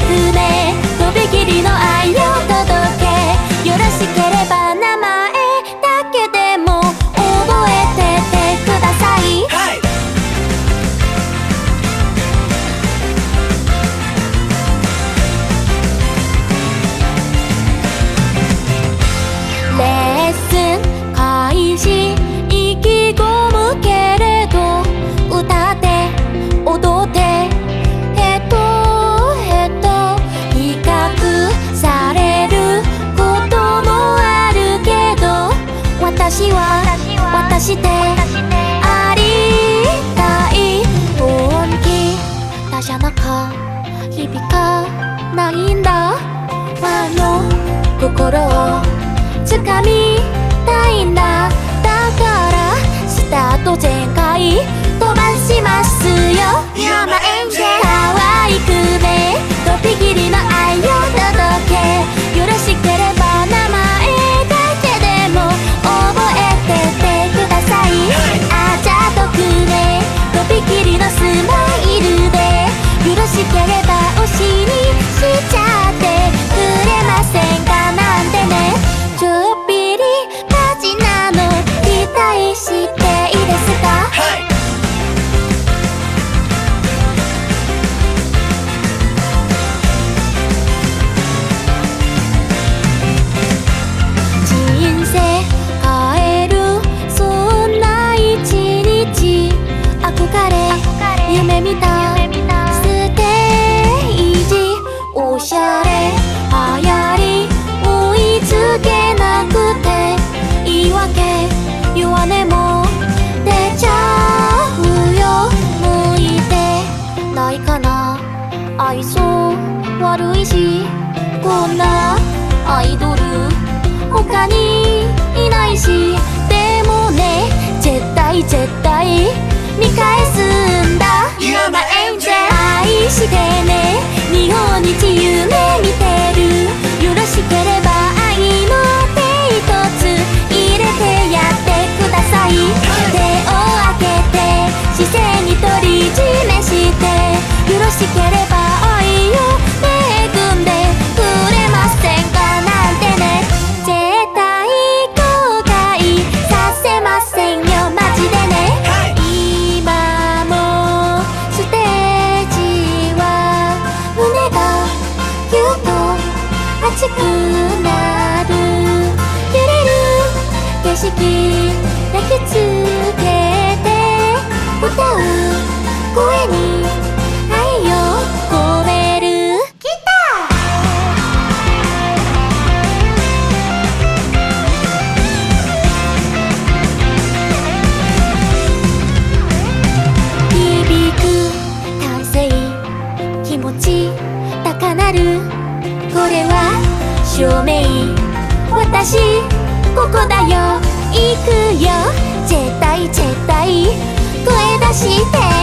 through してありたい本気。だじゃなか響かないんだ。魔の心をつかみステージおしゃれ。流行り追いつけなくて。言い訳弱音も出ちゃうよ。向いてないかな。愛想悪いし。こんなアイドル他にいないし。Infinity 式焼き付けて歌う声に愛を込める。ギター響く歓声気持ち高鳴る。これは証明。私ここだよ。行くよ。絶対絶対声出して。